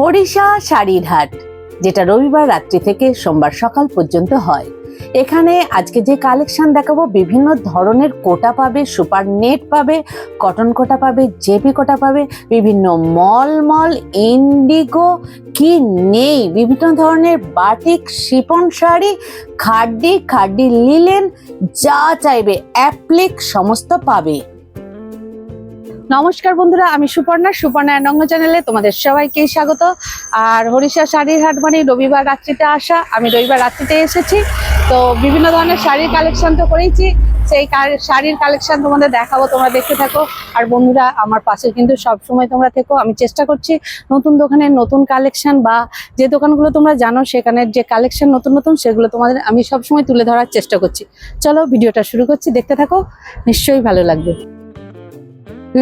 হরিষা শাড়ির হাট, যেটা রবিবার রাত্রি থেকে সোমবার সকাল পর্যন্ত হয়। এখানে আজকে যে কালেকশন দেখাবো, বিভিন্ন ধরনের কোটা পাবে, সুপার নেট পাবে, কটন কোটা পাবে, জেপি কোটা পাবে, বিভিন্ন মল মল, ইন্ডিগো, কি নেই? বিভিন্ন ধরনের batik, chiffon sari, khaddi khaddi linen, যা চাইবে, অ্যাপ্লিক, সমস্ত পাবে। নমস্কার বন্ধুরা, আমি সুপর্ণা। সুপর্ণা নঙ্গ চ্যানেলে তোমাদের সবাইকে স্বাগত। আর হরিষা শাড়ির হাট মানে রবিবার রাত্রিতে আসা। আমি রবিবার রাত্রিতে এসেছি। তো বিভিন্ন ধরনের শাড়ির কালেকশন তো করেইছি। সেই শাড়ির কালেকশন তোমাদের দেখাবো, তোমরা দেখতে থাকো। আর বন্ধুরা, আমার পাশে কিন্তু সব সময় তোমরা থেকো। আমি চেষ্টা করছি নতুন দোকানের নতুন কালেকশন বা যে দোকানগুলো তোমরা জানো, সেখানের যে কালেকশন নতুন নতুন, সেগুলো তোমাদের আমি সব সময় তুলে ধরার চেষ্টা করছি। চলো, ভিডিওটা শুরু করছি। দেখতে থাকো, নিশ্চয়ই ভালো লাগবে।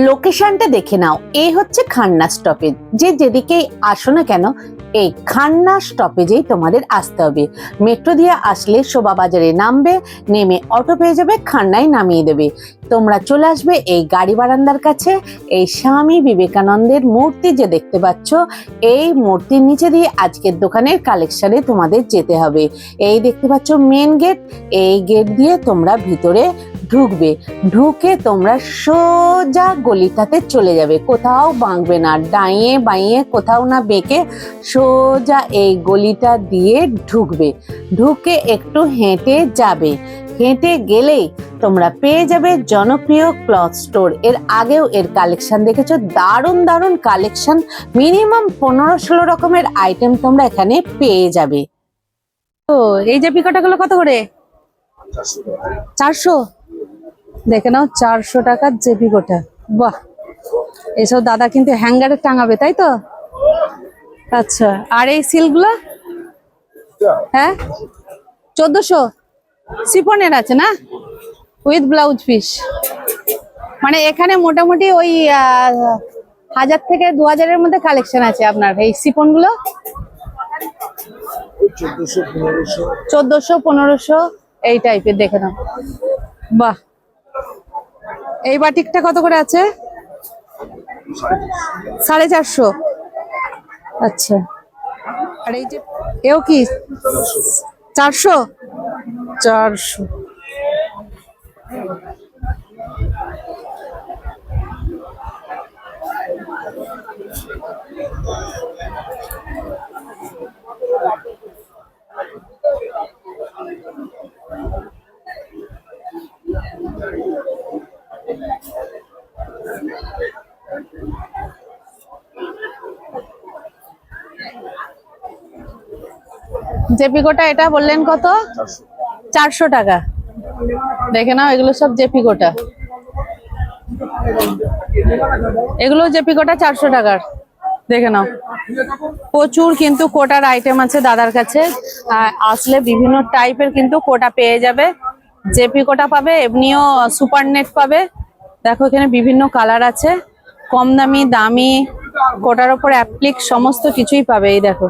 লোকেশনটা দেখে নাও। এই হচ্ছে খান্না স্টপেজ যে যেদিকেই আসো না কেন, এই খান্না স্টপেজেই তোমাদের আসতে হবে। মেট্রো দিয়ে আসলে শোভা বাজারে নামবে, নেমে অটো পেয়ে যাবে, খান্নায় নামিয়ে দেবে। তোমরা চলে আসবে এই গাড়ি বারান্দার কাছে। এই স্বামী বিবেকানন্দের মূর্তি যে দেখতে পাচ্ছ, এই মূর্তির নিচে দিয়ে আজকের দোকানের কালেকশনে তোমাদের যেতে হবে। এই দেখতে পাচ্ছ মেন গেট এই গেট দিয়ে তোমরা ভিতরে ঢুকবে ঢুকে তোমরা সোজা গলিটাতে চলে যাবে। কোথাও বাঁকবে না ডাইয়ে বাইয়ে কোথাও না বেঁকে সোজা এই গলিটা দিয়ে ঢুকবে। ঢুকে একটু হেঁটে যাবে। হেঁটে গেলেই তোমরা পেয়ে যাবে জনপ্রিয় ক্লথ স্টোর। এর আগেও এর কালেকশন দেখেছ? দারুণ দারুণ কালেকশন। মিনিমাম পনেরো ষোলো রকমের আইটেম তোমরা এখানে পেয়ে যাবে। তো এই যে পিকোটাগুলো কত করে? চারশো? দেখে নাও চারশো টাকার জেপি গোটা বাহ! এসব দাদা কিন্তু হ্যাঙ্গারে টাঙাবে তাই তো? আচ্ছা আর এই সিলগুলো? হ্যাঁ? চোদ্দশো? সিফনের আছে না? With blouse piece. মানে এখানে মোটামুটি ওই হাজার থেকে দু হাজারের মধ্যে কালেকশন আছে আপনার এই চোদ্দশো পনেরোশো। চোদ্দশো পনেরোশো এই টাইপের দেখে নাও। বাহ! এই বাটিকটা কত করে আছে? সাড়ে চারশো। আচ্ছা। আর এই যে, এও কি? চারশো? চারশো। জেপিকোটা এটা বললেন কত? চারশো টাকা। দেখে নাও, এগুলো সব জেপিকোটা এগুলো জেপিকোটা চারশো টাকার। দেখে নাও। প্রচুর কিন্তু কোটার আইটেম আছে দাদার কাছে। আসলে বিভিন্ন টাইপের কিন্তু কোটা পেয়ে যাবে। জেপি কোটা পাবে, এমনিও সুপার নেট পাবে। দেখো, এখানে বিভিন্ন কালার আছে। কম দামি দামি কোটার ওপর অ্যাপ্লিক সমস্ত কিছুই পাবে, এই দেখো।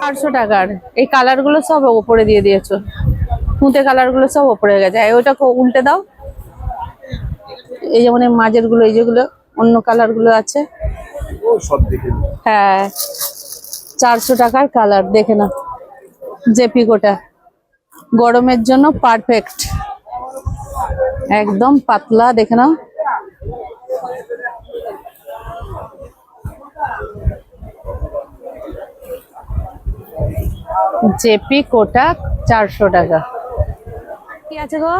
চারশো টাকার। এই কালারগুলো সব ওপরে দিয়ে দিয়েছ। তুঁতে কালারগুলো সব ওপরে গেছে। এই ওইটা কো- উল্টে দাও। এই যেমন এই মাঝেরগুলো এই যেগুলো অন্য কালারগুলো আছে। হ্যাঁ। চারশো টাকার কালার দেখে না জেপি গোটা গরমের জন্য পারফেক্ট। একদম পাতলা দেখে নাও। জেপি কোটা চারশো টাকা। কি আছে গো?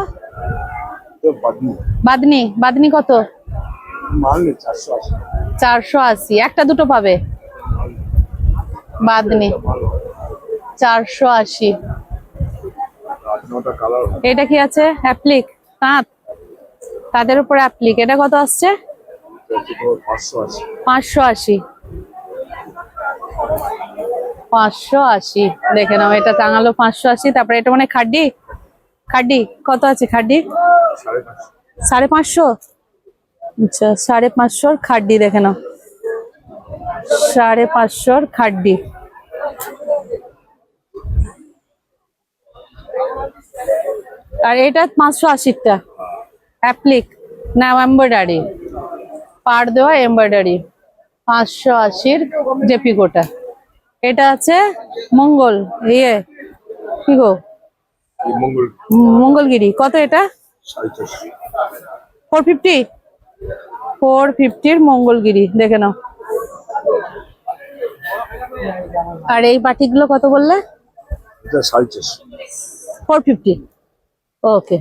বাদনি। বাদনি কত? চারশো আশি। একটা দুটো পাবে? বাদনি চারশো আশি। এটা কি আছে? অ্যাপ্লিক তাঁত তাদের উপরে অ্যাপ্লিক এটা কত আসছে? পাঁচশো আশি। পাঁচশো আশি। দেখে নাও, এটা টাঙালো পাঁচশো আশি, তারপরে এটা মানে খাড্ডি? খাড্ডি, কত আছে খাড্ডি? সাড়ে পাঁচশো। আচ্ছা সাড়ে পাঁচশোর খাড্ডি দেখে নাও। সাড়ে পাঁচশোর খাড্ডি। আর এটা পাঁচশো আশিটা অ্যাপ্লিক না এমব্রয়ডারি পাড় দেওয়া এমব্রয়ডারি পাঁচশো আশির জেপি কোটা। এটা আছে মঙ্গল ইয়ে কি গো? মঙ্গলগিরি কত এটা? ফোর ফিফটি ফোর ফিফটির মঙ্গলগিরি দেখে নাও। আর এই বাটিগুলো কত বললে? Four fifty okay.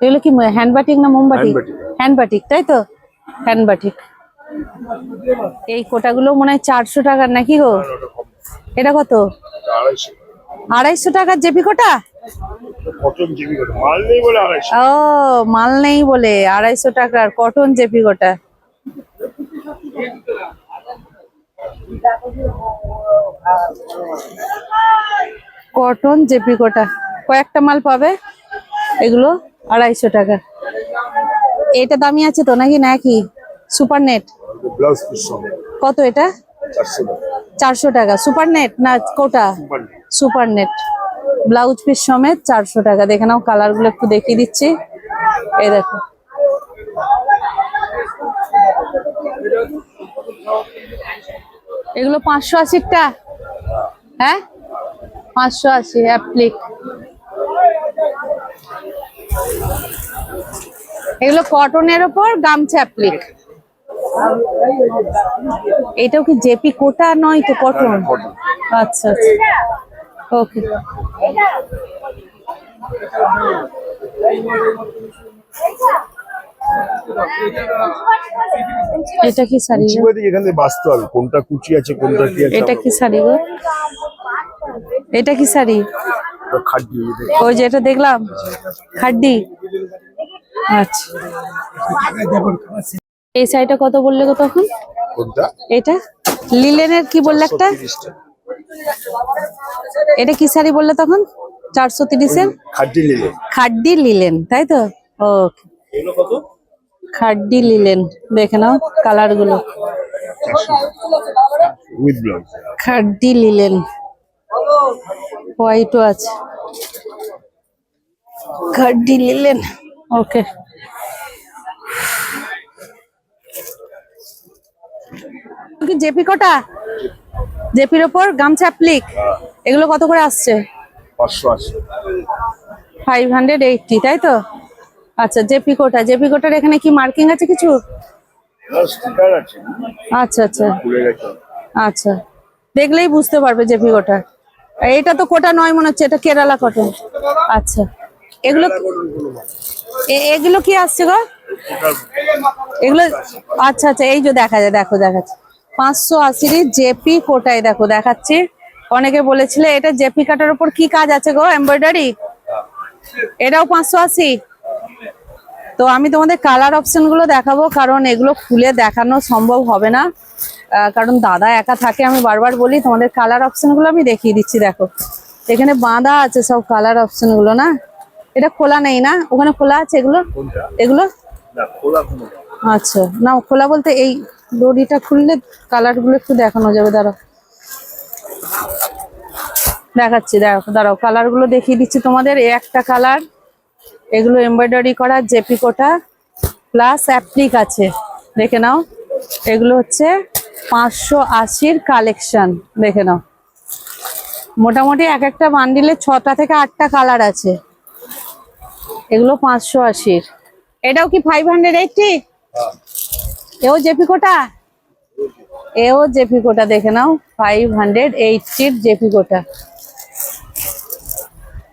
এগুলো কি হ্যান্ড বাটিক না মোমবাটিক. হ্যান্ড বাটিক তাই তো? হ্যান্ড বাটিক এই কোটাগুলো মনে হয় চারশো টাকার নাকি গো? এটা কত? আড়াইশো। টাকার জেপি কোটা? ও মাল নেই বলে আড়াইশো টাকার cotton JP Kota. Cotton JP Kota. কয়েকটা মাল পাবে এগুলো? আড়াইশো টাকা। এটা দামি আছে তো নাকি? না কি সুপার নেট কত এটা? চারশো টাকা। সুপার নেট না Kota? Super net. Super net blouse piece সমেত চারশো টাকা। দেখে নাও কালারগুলো একটু দেখিয়ে দিচ্ছি। এই দেখো। এগুলো পাঁচশো আশিটা হ্যাঁ? পাঁচশো আশি অ্যাপ্লিক এগুলো কটনের ওপর গামছা অ্যাপ্লিক এটাও কি জেপি কোটা নয় তো কটন কটন আচ্ছা আচ্ছা। ওকে এটা কি শাড়ি? কুচিবাড়ি বাঁচতে হবে। কোনটা কুচি আছে কোনটা কি এটা কি শাড়ি গো? এটা কি শাড়ি? ওই যে এটা দেখলাম খাড্ডি। আচ্ছা। এই শাড়িটা কত বললে গো তখন? এটা? লিলেনের কি বললে একটা? এটা কি শাড়ি বললে তখন? চারশো তিরিশের? খাড্ডি লিলেন। তাই তো? ওকে। খাড্ডি লিলেন দেখে নাও কালারগুলো খাড্ডি লিলেন। হোয়াইটও আছে। খাড্ডি লিলেন ওকে কি জেপি কোটা? জেপির ওপর গামছা অ্যাপ্লিক এগুলো কত করে আসছে? ফাইভ হান্ড্রেড এইটটি তাই তো? আচ্ছা জেপি কোটা। জেপি কোটার এখানে কি মার্কিং আছে কিছু? আচ্ছা আচ্ছা। আচ্ছা। দেখলেই বুঝতে পারবে জেপি কোটা। এটা তো কোটা নয় মনে হচ্ছে, এটা কেরালা কটন আচ্ছা। এগুলো এগুলো কি আসছে গো? এগুলো আচ্ছা আচ্ছা এই যে দেখা যায়, দেখো, দেখাচ্ছে। পাঁচশো আশির জেপি কোটায় দেখো, দেখাচ্ছি। অনেকে বলেছিলে, এটা জেপি কাটার উপর কি কাজ আছে গো এমব্রয়ডারি এটাও পাঁচশো আশি। তো আমি তোমাদের কালার অপশনগুলো দেখাবো, কারণ এগুলো খুলে দেখানো সম্ভব হবে না। কারণ দাদা একা থাকে আমি বারবার বলি তোমাদের কালার অপশনগুলো আমি দেখিয়ে দিচ্ছি দেখো। এখানে বাঁধা আছে সব কালার অপশনগুলো না? এটা খোলা নেই না? ওখানে খোলা আছে এগুলো? এগুলো? আচ্ছা না খোলা বলতে এই দড়িটা খুললে কালারগুলো একটু দেখানো যাবে দাঁড়াও। দেখাচ্ছি দেখো দাঁড়াও কালারগুলো দেখিয়ে দিচ্ছি তোমাদের। এই একটা কালার এগুলো এমব্রয়ডারি করা জেপি কোটা প্লাস অ্যাপ্লিক আছে দেখে নাও। এগুলো হচ্ছে পাঁচশো আশির কালেকশন দেখে নাও। মোটামুটি এক একটা বান্ডিলে ছটা থেকে আটটা কালার আছে। এগুলো পাঁচশো আশির। এটাও কি ফাইভ হান্ড্রেড এইটটি এও জেপি কোটা এও জেপি কোটা দেখে নাও। ফাইভ হান্ড্রেড এইটটির জেপি কোটা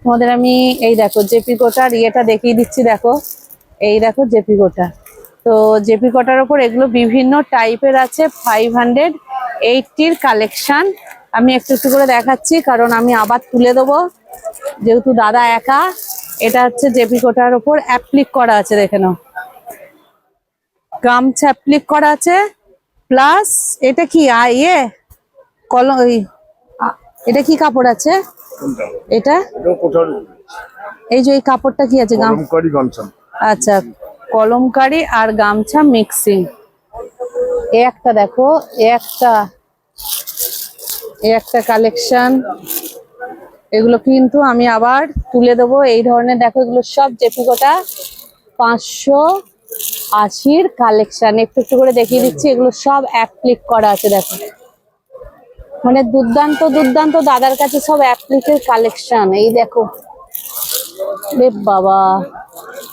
তোমাদের আমি এই দেখো জেপি কোটার ইয়েটা দেখিয়ে দিচ্ছি, দেখো। এই দেখো জেপি কোটা তো জেপি কোটার ওপর এগুলো বিভিন্ন টাইপের আছে ফাইভ হান্ড্রেড এইটটির কালেকশন আমি একটু একটু করে দেখাচ্ছি কারণ আমি আবার তুলে দেবো। যেহেতু দাদা একা এটা হচ্ছে জেপি কোটার ওপর অ্যাপ্লিক করা আছে দেখে নাও। গামছা অ্যাপ্লিক করা আছে প্লাস এটা কি ইয়ে? কল এটা কি কাপড় আছে? এটা? এই যে এই কাপড়টা কি আছে গামছা। আচ্ছা। কলমকারি আর গামছা মিক্সিং। একটা দেখো একটা একটা কালেকশন। এগুলো কিন্তু আমি আবার তুলে দেবো। এই ধরনের দেখো, এগুলো সব জেপিকোটা পাঁচশো আশির কালেকশন। একটু একটু করে দেখিয়ে দিচ্ছি, এগুলো সব অ্যাপ্লিক করা আছে দেখো। মানে দুর্দান্ত দুর্দান্ত দাদার কাছে সব এক অ্যাপ্লিকের কালেকশন। এই দেখো রে বাবা,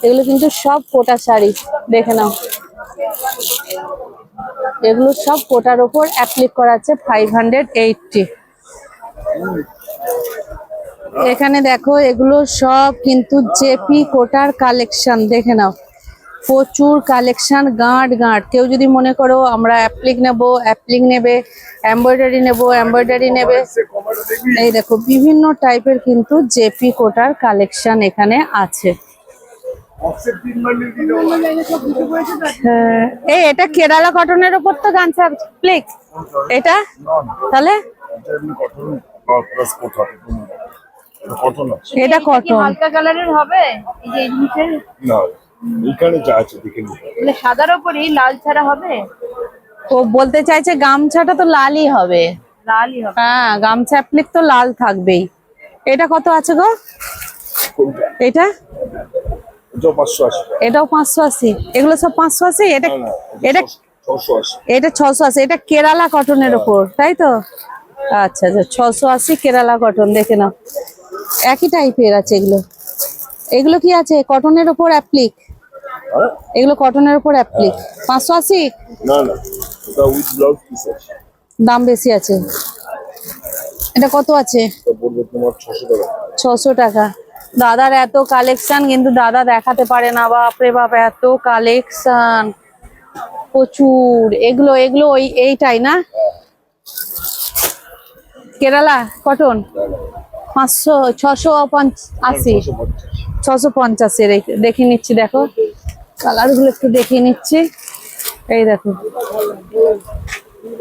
এগুলো কিন্তু সব কোটা শাড়ি, দেখে নাও। এগুলো সব কোটার ওপর অ্যাপ্লিক করা আছে ফাইভ হান্ড্রেড এইটটি এখানে দেখো, এগুলো সব কিন্তু জেপি কোটার কালেকশন দেখে নাও। প্রচুর কালেকশন গাঁট গাঁট। কেউ যদি মনে করো আমরা অ্যাপ্লিক নেব অ্যাপ্লিক নেবে এমব্রয়ডারি নেব এমব্রয়ডারি নেবে এই দেখো বিভিন্ন টাইপের কিন্তু জেপি কোটার কালেকশন এখানে আছে। হ্যাঁ, এই এটা কেরালা কটনের উপর তো গামছা প্লিক এটা? তাহলে? এটা কটন হালকা কালারের হবে? এই যে এই জিনিসের যা আছে দেখে মানে সাদার উপরই লাল ছাড়া হবে? ও বলতে চাইছে গামছাটা তো লালই হবে। লালই হবে। হ্যাঁ গামছা অ্যাপ্লিক তো লাল থাকবেই। এটা কত আছে গো? এটা? এটা পাঁচশো আশি। এটাও পাঁচশো আশি। এগুলো সব পাঁচশো আশি? এটা এটা এটা ছশো আশি। এটা কেরালা কটনের ওপর তাই তো? আচ্ছা আচ্ছা ছশো আশি কেরালা কটন দেখে নাও। একই টাইপের আছে এগুলো। এগুলো কি আছে? কটনের ওপর অ্যাপ্লিক হ্যাঁ? এগুলো কটনের উপর অ্যাপ্লিক পাঁচশো আশি? না না ওটা উইথ ব্লাউজ পিস আছে। দাম বেশি আছে। এটা কত আছে? ছশো টাকা। দাদার এত কালেকশন কিন্তু দাদা দেখাতে পারে না। বাপরে বাপ এত কালেকশন প্রচুর। এগুলো এগুলো ওই এইটাই না? কেরালা কটন পাঁচশো ছশো আশি। ছশো পঞ্চাশ। ছশো পঞ্চাশের দেখে নিচ্ছি দেখো। কালারগুলো একটু দেখিয়ে নিচ্ছি। এই দেখো।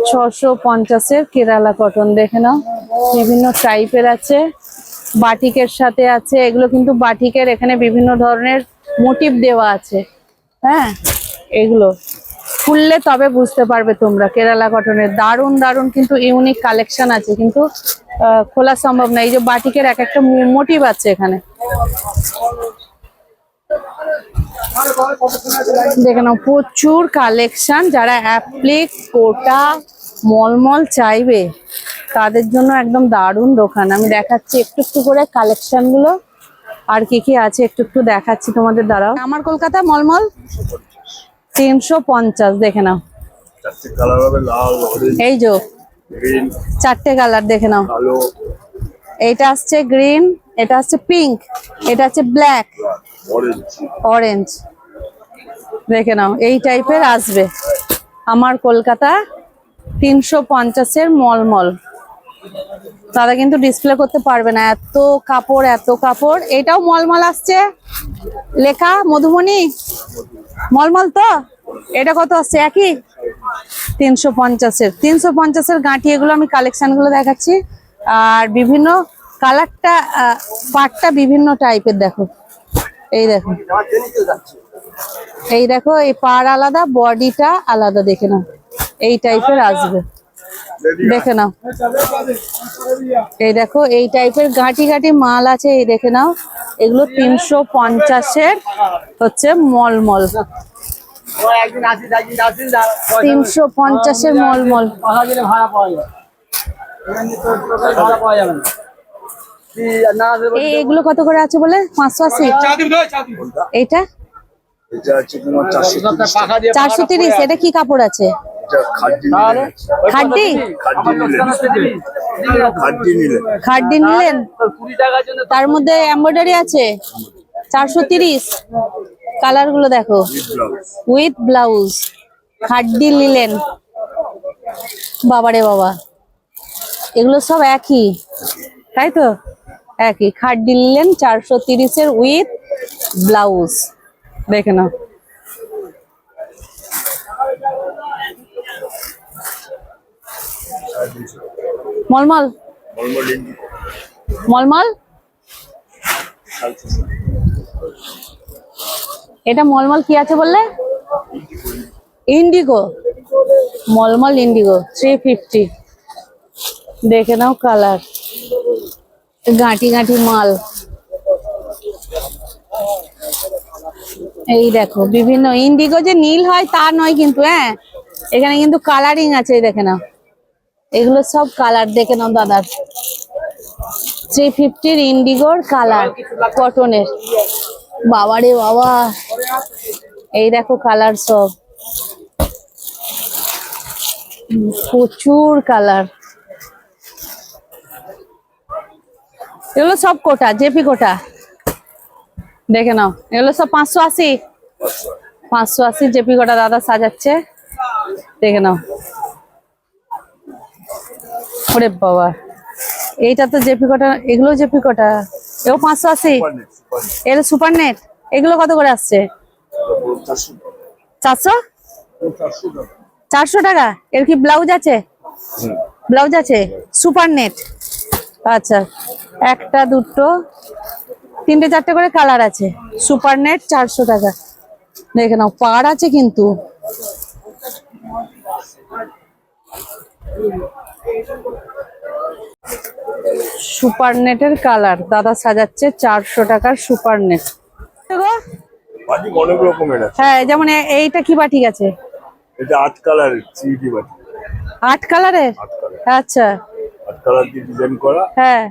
ছশো পঞ্চাশের কেরালা কটন দেখে নাও। বিভিন্ন টাইপের আছে। বাটিকের সাথে আছে। এগুলো কিন্তু বাটিকের এখানে বিভিন্ন ধরনের মোটিভ দেওয়া আছে। হ্যাঁ? এগুলো। খুললে তবে বুঝতে পারবে তোমরা। কেরালা কটনের দারুণ দারুণ কিন্তু ইউনিক কালেকশন আছে। কিন্তু খোলা সম্ভব না। এই যে বাটিকের এক একটা মোটিভ আছে এখানে। দেখে নাও প্রচুর কালেকশন যারা অ্যাপ্লিক কোটা মলমল চাইবে তাদের জন্য একদম দারুণ দোকান। আমি দেখাচ্ছি একটু একটু করে কালেকশনগুলো। আর কি কি আছে একটু একটু দেখাচ্ছি তোমাদের দ্বারাও আমার কলকাতা মলমল? তিনশো পঞ্চাশ দেখে নাও। এই যে চারটে কালার দেখে নাও। এইটা আসছে গ্রিন, এটা হচ্ছে পিঙ্ক, এটা হচ্ছে ব্ল্যাক। অরেঞ্জ দেখে নাও, এই টাইপের আসবে। আমার কলকাতা তিনশো পঞ্চাশের মলমল। তারা কিন্তু ডিসপ্লে করতে পারবে না। এত কাপড় এত কাপড়। এটাও মলমল আসছে। লেখা মধুমণি মলমল তো? এটা কত আসছে? একই? তিনশো পঞ্চাশের। তিনশো পঞ্চাশের গাঁটি এগুলো আমি কালেকশনগুলো দেখাচ্ছি। আর বিভিন্ন কালারটা পাটটা বিভিন্ন টাইপের দেখো। এই দেখো। এই দেখো, এই পার আলাদা, বডিটা আলাদা, দেখে নাও। এই টাইপের আসবে। দেখে নাও। এই দেখো, এই টাইপের গাঁটি গাঁটি মাল আছে, এই দেখে নাও। এগুলো তিনশো পঞ্চাশের হচ্ছে মলমল। তিনশো পঞ্চাশের মলমল। পাওয়া যাবে না। এগুলো কত করে আছে বলে? পাঁচশো আশি? এইটা? এটা চারশো তিরিশ এটা কি কাপড় আছে? খাড্ডি খাড্ডি? নিলেন। তোর মধ্যে এমব্রয়ডারি আছে? চারশো তিরিশ। কালারগুলো দেখো। With blouse with blouse khaddi linen. বাবারে বাবা। এগুলো সব একই। তাই তো? একই। খাড্ডি নিলেন চারশো তিরিশের উইথ ব্লাউজ। দেখে নাও। মলমল। মলমল? এটা মলমল কি আছে বললে? Indigo. Mulmul indigo three fifty দেখে নাও কালার। গাঁটি গাঁটি মাল। এই দেখো, বিভিন্ন ইন্ডিগো যে নীল হয় তা নয় কিন্তু হ্যাঁ? এখানে কিন্তু কালারিং আছে দেখে নাও। এগুলো সব কালার দেখে নাও দাদার থ্রি ফিফটির ইন্ডিগোর কালার কটনের বাবারে বাবা। এই দেখো কালার সব। প্রচুর কালার এগুলো সব কোটা জেপি কোটা। দেখে নাও এগুলো সব পাঁচশো আশি। পাঁচশো আশি জেপি কোটা দাদা সাজাচ্ছে। দেখে নাও। ওরে বাবা এইটা তো জেপি কোটা এগুলো জেপি কোটা। এও পাঁচশো আশি। নেট সুপার নেট এগুলো কত করে আসছে? চারশো? চারশো চারশো টাকা। এর কি ব্লাউজ আছে? ব্লাউজ আছে সুপার নেট। আচ্ছা একটা দুটো তিনটে চারটে করে কালার আছে। সুপার নেট চারশো টাকা। দেখে নাও পাড় আছে কিন্তু। সুপার নেটের কালার দাদা সাজাচ্ছে চারশো টাকার সুপার নেট অনেক রকমের হ্যাঁ যেমন এইটা কি বাটি আছে? এটা আট কালারের আট কালারের আচ্ছা। ডিজাইন করা। হ্যাঁ।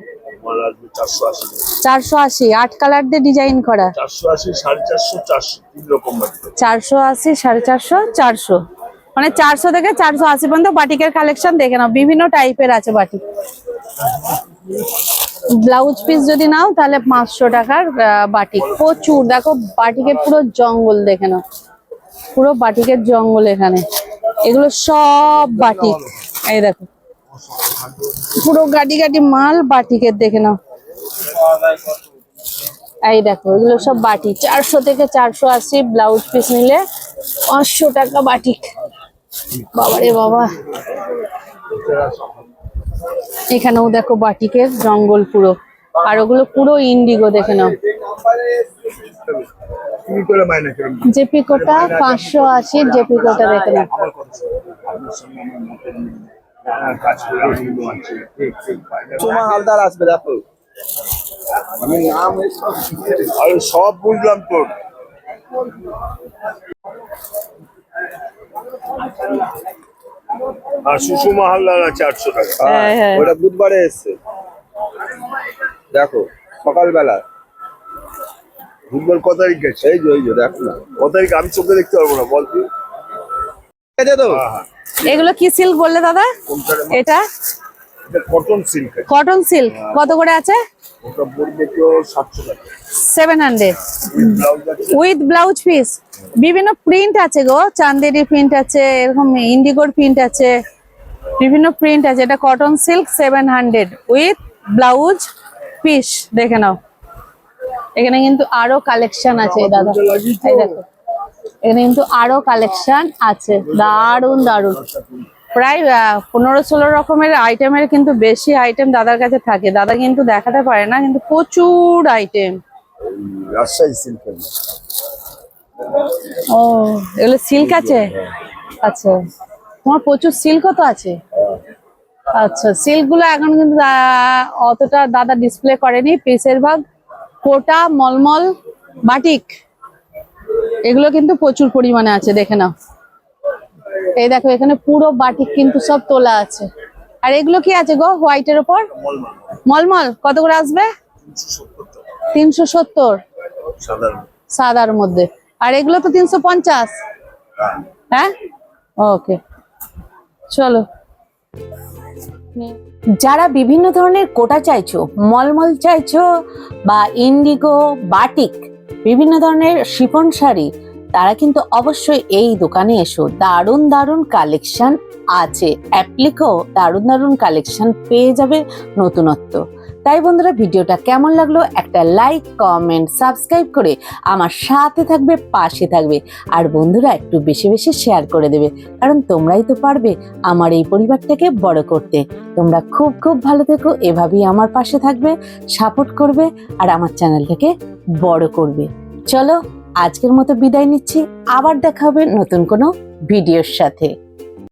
চারশো আশি। আট কালার দিয়ে ডিজাইন করা। চারশো আশি সাড়ে চারশো চারশো তিন রকম চারশো আশি সাড়ে চারশো চারশো। মানে চারশো থেকে চারশো আশি পর্যন্ত বাটিকের কালেকশন দেখে নাও। বিভিন্ন টাইপের আছে বাটিক। ব্লাউজ পিস যদি নাও তাহলে পাঁচশো টাকার বাটিক। প্রচুর। দেখো বাটিকের পুরো জঙ্গল দেখে নাও। পুরো বাটিকের জঙ্গল এখানে। এগুলো সব বাটিক। এই দেখো। পুরো গাড়ি গাড়ি মাল বাটিকের দেখে নাও। এই দেখো, এগুলো সব বাটি। চারশো থেকে চারশো আশি ব্লাউজ পিস নিলে পাঁচশো টাকা বাটিক বাবারে বাবা। এখানেও দেখো বাটিকের জঙ্গল পুরো। আর ওগুলো পুরো ইন্ডিগো দেখে নাও। তুমি করে জেপি কোটা পাঁচশো আশি জেপি কোটা দেখে নাও। হ্যাঁ, কাজ করে আমি হালদার আসবে দেখো। আমি নাম আরে সব বুঝলাম তোর আর সুষমা হালদার আছে আটশো টাকা। হ্যাঁ, হ্যাঁ। ওটা বুধবারে এসছে। দেখো সকালবেলা। ফুটবল ক তারিখ গেছে? এই যে ওই যে দেখো না। ক তারিখ আমি চোখে দেখতে পারব না বল তুই। তো। হ্যাঁ, হ্যাঁ। এগুলো কি সিল্ক বললে দাদা? এটা? কটন সিল্ক কটন সিল্ক কত করে আছে? Seven hundred with blouse piece বিভিন্ন প্রিন্ট আছে গো। চান্দেরি প্রিন্ট আছে এরকম ইন্ডিগোর প্রিন্ট আছে। বিভিন্ন প্রিন্ট আছে। এটা cotton silk seven hundred with blouse piece দেখে নাও। এখানে কিন্তু আরও কালেকশন আছে দাদা। দেখো। এখানে কিন্তু আরও কালেকশন আছে। দারুণ দারুণ প্রায় পনেরো ষোলো রকমের আইটেমের কিন্তু বেশি আইটেম দাদার কাছে থাকে। দাদা কিন্তু দেখাতে পারে না কিন্তু প্রচুর আইটেম ও এগুলো সিল্ক আছে? আচ্ছা। তোমার প্রচুর সিল্কও তো আছে? আচ্ছা সিল্কগুলো এখন কিন্তু অতটা দাদা ডিসপ্লে করেনি। পিসের ভাগ কোটা মলমল বাটিক এগুলো কিন্তু প্রচুর পরিমাণে আছে, দেখে নাও। এই দেখো, এখানে পুরো বাটিক কিন্তু সব তোলা আছে। আর এগুলো কি আছে গো, হোয়াইটের ওপর মলমান মলমল। কত করে আসবে? তিনশো সত্তর। সাদার মধ্যে। আর এগুলো তো তিনশো পঞ্চাশ। হ্যাঁ? ওকে। চলো। যারা বিভিন্ন ধরনের কোটা চাইছো, মলমল চাইছো বা ইন্ডিগো, বাটিক, বিভিন্ন ধরনের শিফন শাড়ি, তারা কিন্তু অবশ্যই এই দোকানে এসো। দারুণ দারুণ কালেকশন আছে। অ্যাপ্লিকও দারুণ দারুণ কালেকশন পেয়ে যাবে নতুনত্ব। তাই বন্ধুরা ভিডিওটা কেমন লাগল? একটা লাইক কমেন্ট সাবস্ক্রাইব করে আমার সাথে থাকবে, পাশে থাকবে। আর বন্ধুরা একটু বেশি বেশি শেয়ার করে দেবে। কারণ তোমরাই তো পারবে আমার এই পরিবারটাকে বড় করতে। তোমরা খুব খুব ভালো থেকো, এভাবেই আমার পাশে থাকবে সাপোর্ট করবে আর আমার চ্যানেলটাকে বড় করবে। চলো, আজকের মতো বিদায় নিচ্ছি। আবার দেখা হবে নতুন কোনো ভিডিওর সাথে।